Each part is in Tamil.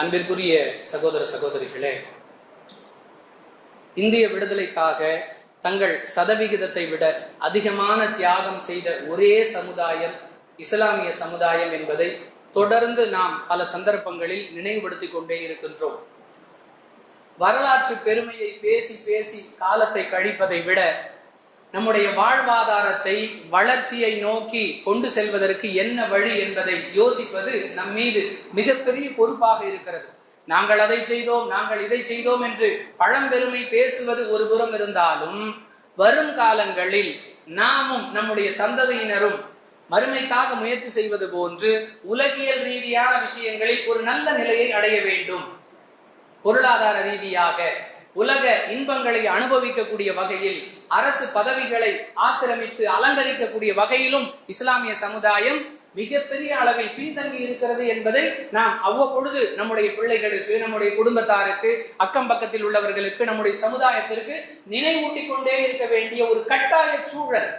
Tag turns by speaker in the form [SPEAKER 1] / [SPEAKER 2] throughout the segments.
[SPEAKER 1] அன்பிற்குரிய சகோதர சகோதரிகளே இந்திய விடுதலைக்காக தங்கள் சதவிகிதத்தை விட அதிகமான தியாகம் செய்த ஒரே சமுதாயம் இஸ்லாமிய சமுதாயம் என்பதை தொடர்ந்து நாம் பல சந்தர்ப்பங்களில் நினைவுபடுத்திக் கொண்டே இருக்கின்றோம். வரலாற்று பெருமையை பேசி பேசி காலத்தை கழிப்பதை விட நம்முடைய வாழ்வாதாரத்தை வளர்ச்சியை நோக்கி கொண்டு செல்வதற்கு என்ன வழி என்பதை யோசிப்பது நம் மீது மிகப்பெரிய பொறுப்பாக இருக்கிறது. நாங்கள் அதை செய்தோம் நாங்கள் இதை செய்தோம் என்று பழம்பெருமை பேசுவது ஒரு புறம் இருந்தாலும் வரும் காலங்களில் நாமும் நம்முடைய சந்ததியினரும் மறுமைக்காக முயற்சி செய்வது போன்று உலகியல் ரீதியான விஷயங்களில் ஒரு நல்ல நிலையை அடைய வேண்டும். பொருளாதார ரீதியாக உலக இன்பங்களை அனுபவிக்கக்கூடிய வகையில் அரசு பதவிகளை ஆக்கிரமித்து அலங்கரிக்கக்கூடிய வகையிலும் இஸ்லாமிய சமுதாயம் மிகப்பெரிய அளவில் பின்தங்கி இருக்கிறது என்பதை நாம் அவ்வப்பொழுது நம்முடைய பிள்ளைகளுக்கு நம்முடைய குடும்பத்தாருக்கு அக்கம் பக்கத்தில் உள்ளவர்களுக்கு நம்முடைய சமுதாயத்திற்கு நினைவூட்டிக் கொண்டே இருக்க வேண்டிய ஒரு கட்டாய சூழல்.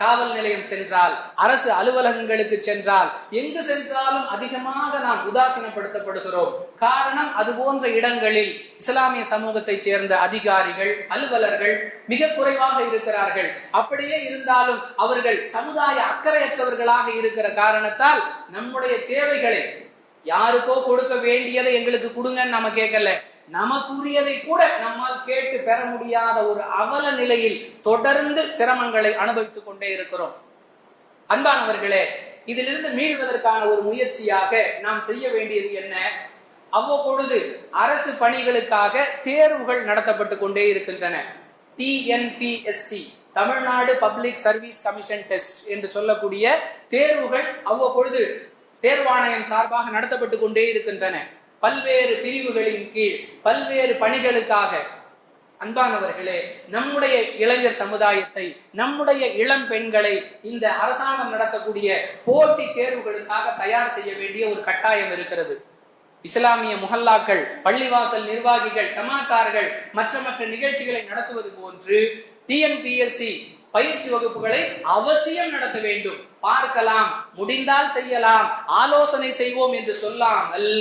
[SPEAKER 1] காவல் நிலையம் சென்றால் அரசு அலுவலகங்களுக்கு சென்றால் எங்கு சென்றாலும் அதிகமாக நாம் உதாசீனப்படுத்தப்படுகிறோம். காரணம் அது போன்ற இடங்களில் இஸ்லாமிய சமூகத்தை சேர்ந்த அதிகாரிகள் அலுவலர்கள் மிக குறைவாக இருக்கிறார்கள். அப்படியே இருந்தாலும் அவர்கள் சமுதாய அக்கறையற்றவர்களாக இருக்கிற காரணத்தால் நம்முடைய தேவைகளை யாருக்கோ கொடுக்க வேண்டியதை எங்களுக்கு கொடுங்கன்னு நம்ம கேட்கல. நமக்குரியதை கூட நம்மால் கேட்டு பெற முடியாத ஒரு அவல நிலையில் தொடர்ந்து சிரமங்களை அனுபவித்துக் கொண்டே இருக்கிறோம். அன்பானவர்களே இதிலிருந்து மீள்வதற்கான ஒரு முயற்சியாக நாம் செய்ய வேண்டியது என்ன? அவ்வப்பொழுது அரசு பணிகளுக்காக தேர்வுகள் நடத்தப்பட்டு கொண்டே இருக்கின்றன. TNPSC Tamil Nadu public service commission test என்று சொல்லக்கூடிய தேர்வுகள் அவ்வப்பொழுது தேர்வாணையம் சார்பாக நடத்தப்பட்டு கொண்டே இருக்கின்றன. பல்வேறு பிரிவுகளின் கீழ் பல்வேறு பணிகளுக்காக. அன்பானவர்களே நம்முடைய இளைஞர் சமுதாயத்தை நம்முடைய இளம் பெண்களை இந்த அரசாங்கம் நடத்தக்கூடிய போட்டி தேர்வுகளுக்காக தயார் செய்ய வேண்டிய ஒரு கட்டாயம் இருக்கிறது. இஸ்லாமிய முஹல்லாக்கள் பள்ளிவாசல் நிர்வாகிகள் சமாத்தார்கள் மற்ற மற்ற நிகழ்ச்சிகளை நடத்துவது போன்று டிஎன்பிஎஸ்சி பயிற்சி வகுப்புகளை அவசியம் நடத்த வேண்டும். பார்க்கலாம் முடிந்தால் செய்யலாம் ஆலோசனை செய்வோம் என்று சொல்லாமல்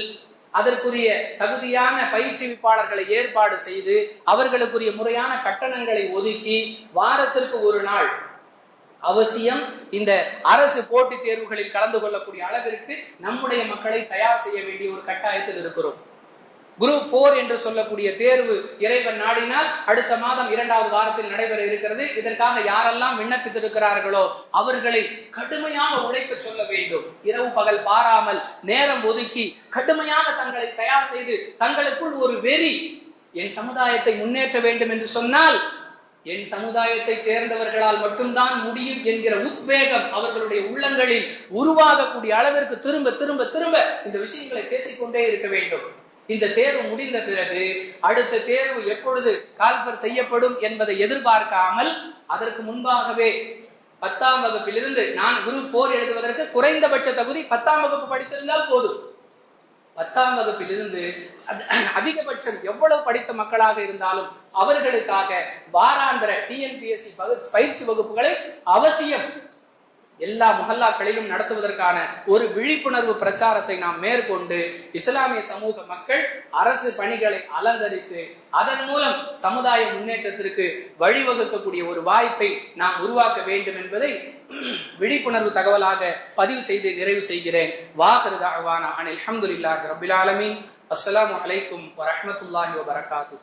[SPEAKER 1] அதற்குரிய தகுதியான பயிற்றுவிப்பாளர்களை ஏற்பாடு செய்து அவர்களுக்குரிய முறையான கட்டணங்களை ஒதுக்கி வாரத்திற்கு ஒரு நாள் அவசியம் இந்த அரசு போட்டித் தேர்வுகளில் கலந்து கொள்ளக்கூடிய அளவிற்கு நம்முடைய மக்களை தயார் செய்ய வேண்டிய ஒரு கட்டாயத்தில் இருக்கிறோம். குரூப் போர் என்று சொல்லக்கூடிய தேர்வு இறைவன் நாடினால் அடுத்த மாதம் இரண்டாவது வாரத்தில் நடைபெற இருக்கிறது. இதற்காக யாரெல்லாம் விண்ணப்பித்திருக்கிறார்களோ அவர்களை கடுமையாக உழைக்க சொல்ல வேண்டும். இரவு பகல் பாராமல் நேரம் ஒதுக்கி கடுமையாக தங்களை தயார் செய்து தங்களுக்குள் ஒரு வெறி என் சமுதாயத்தை முன்னேற்ற வேண்டும் என்று சொன்னால் என் சமுதாயத்தை சேர்ந்தவர்களால் மட்டும்தான் முடியும் என்கிற உத்வேகம் அவர்களுடைய உள்ளங்களில் உருவாகக்கூடிய அளவிற்கு திரும்ப திரும்ப திரும்ப இந்த விஷயங்களை பேசிக்கொண்டே இருக்க வேண்டும். இந்த தேர்வு முடிந்த பிறகு அடுத்த தேர்வு எப்பொழுது கால்பர் செய்யப்படும் என்பதை எதிர்பார்க்காமல் அதற்கு முன்பாகவே பத்தாம் வகுப்பிலிருந்து நான் குரூப் போர் எழுதுவதற்கு குறைந்தபட்ச தகுதி பத்தாம் வகுப்பு படித்திருந்தால் போதும். பத்தாம் வகுப்பிலிருந்து அதிகபட்சம் எவ்வளவு படித்த மக்களாக இருந்தாலும் அவர்களுக்காக வாராந்திர டிஎன்பிஎஸ்சி பயிற்சி வகுப்புகளை அவசியம் எல்லா முகல்லாக்களிலும் நடத்துவதற்கான ஒரு விழிப்புணர்வு பிரச்சாரத்தை நாம் மேற்கொண்டு இஸ்லாமிய சமூக மக்கள் அரசு பணிகளை அலங்கரித்து அதன் மூலம் சமுதாய முன்னேற்றத்திற்கு வழிவகுக்கக்கூடிய ஒரு வாய்ப்பை நாம் உருவாக்க வேண்டும் என்பதை விழிப்புணர்வு தகவலாக பதிவு செய்து நிறைவு செய்கிறேன். வாஹரு தாழ்வானா அனில் அஹமதுல்லாஹ் ரபில் ஆலமீன். அஸ்ஸலாமு அலைக்கும் வரஹமத்துல்லாஹி வபரகாத்து